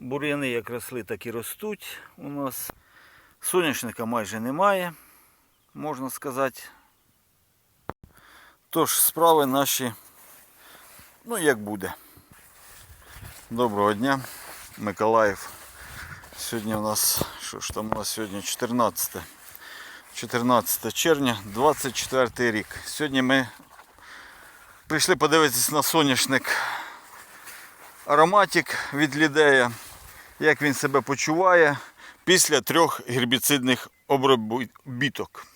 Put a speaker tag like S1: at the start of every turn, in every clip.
S1: Бур'яни як росли, так і ростуть у нас. Соняшника майже немає, можна сказати. Тож справи наші, ну як буде. Доброго дня, Миколаїв. Сьогодні у нас, що ж там у нас сьогодні 14. 14 червня, 24 рік. Сьогодні ми прийшли подивитися на соняшник ароматик від Лідея, як він себе почуває після трьох гербіцидних обробіток.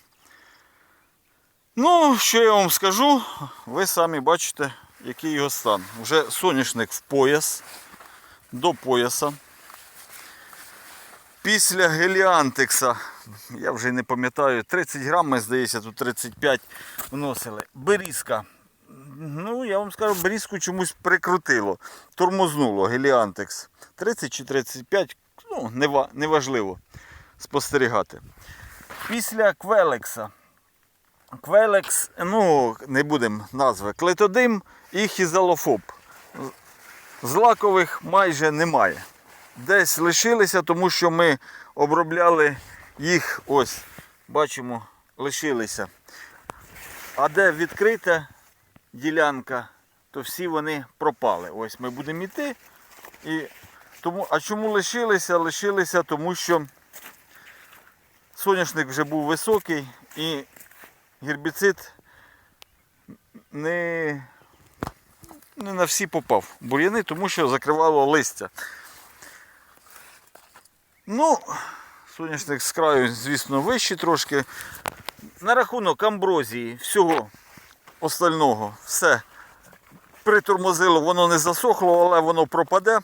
S1: Ну, що я вам скажу, ви самі бачите, який його стан. Вже соняшник в пояс, до пояса. Після геліантекса, я вже не пам'ятаю, 30 грам, здається, тут 35 вносили. Берізка. Ну, я вам скажу, берізку чомусь прикрутило, тормознуло геліантекс. 30 чи 35, ну, неважливо спостерігати. Після квелекса. Квелекс, ну, не будемо назви, клетодим і хізалофоб. Злакових майже немає. Десь лишилися, тому що ми обробляли їх, ось, бачимо, лишилися. А де відкрита ділянка, то всі вони пропали. Ось ми будемо йти. І тому, а чому лишилися? Лишилися, тому що соняшник вже був високий і гербіцид не, не на всі попав. Бур'яни, тому що закривало листя. Ну, соняшник з краю, звісно, вищий трошки. На рахунок амброзії, всього остального, все притормозило, воно не засохло, але воно пропаде.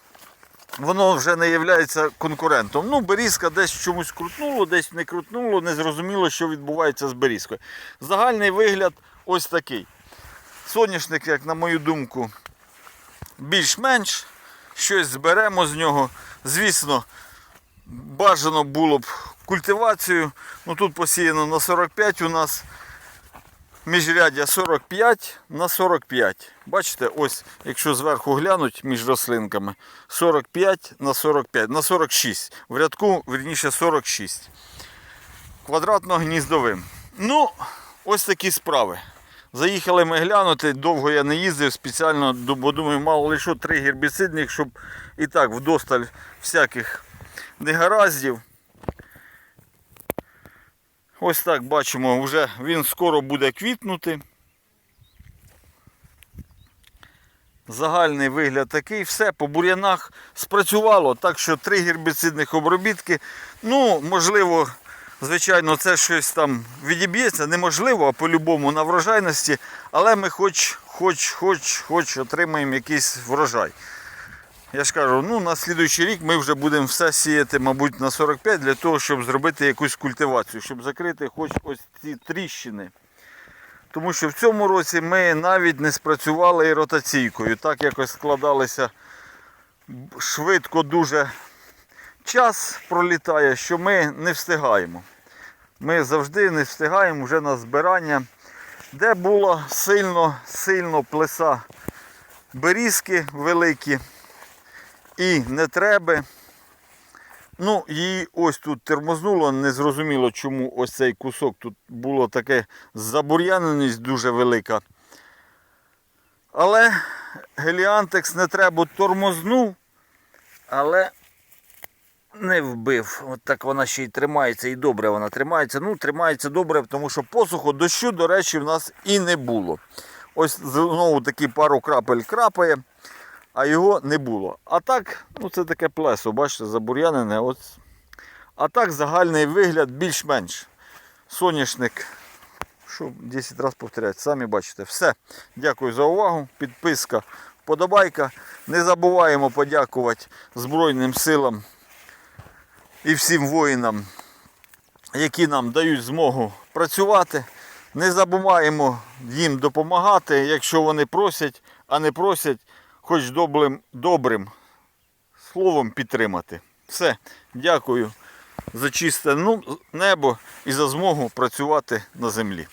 S1: Воно вже не є конкурентом. Ну, берізка десь чомусь крутнуло, десь не крутнуло, не зрозуміло, що відбувається з берізкою. Загальний вигляд ось такий. Соняшник, як на мою думку, більш-менш щось зберемо з нього. Звісно, бажано було б культивацію. Ну, тут посіяно на 45 у нас міжряддя 45 на 45. Бачите, ось, якщо зверху глянуть між рослинками, 45 на 45, на 46. В рядку, верніше, 46. Квадратно-гніздовим. Ну, ось такі справи. Заїхали ми глянути, довго я не їздив спеціально, бо думаю, мало ли що, три гербіцидних, щоб і так вдосталь всяких негараздів. Ось так бачимо, вже він скоро буде квітнути. Загальний вигляд такий, все по бур'янах спрацювало, так що три гербіцидних обробітки. Ну, можливо, звичайно, це щось там відіб'ється, неможливо, а по-любому на врожайності, але ми хоч, хоч, хоч, хоч отримаємо якийсь врожай. Я ж кажу, ну на слідуючий рік ми вже будемо все сіяти, мабуть, на 45 для того, щоб зробити якусь культивацію, щоб закрити хоч ось ці тріщини. Тому що в цьому році ми навіть не спрацювали і ротаційкою. Так якось складалися швидко дуже час пролітає, що ми не встигаємо. Ми завжди не встигаємо вже на збирання, де було сильно, сильно плеса берізки великі і не треба. Ну, її ось тут термознуло, не зрозуміло, чому ось цей кусок тут було таке забур'яненість дуже велика. Але геліантекс не треба тормознув, але не вбив. От так вона ще й тримається, і добре вона тримається. Ну, тримається добре, тому що посуху дощу, до речі, в нас і не було. Ось знову таки пару крапель крапає а його не було. А так, ну це таке плесо, бачите, забур'янене. От. А так загальний вигляд більш-менш. Соняшник, що 10 разів повторяти, самі бачите. Все. Дякую за увагу. Підписка, вподобайка. Не забуваємо подякувати Збройним силам і всім воїнам, які нам дають змогу працювати. Не забуваємо їм допомагати, якщо вони просять, а не просять хоч добрим, добрим словом підтримати. Все, дякую за чисте ну, небо і за змогу працювати на землі.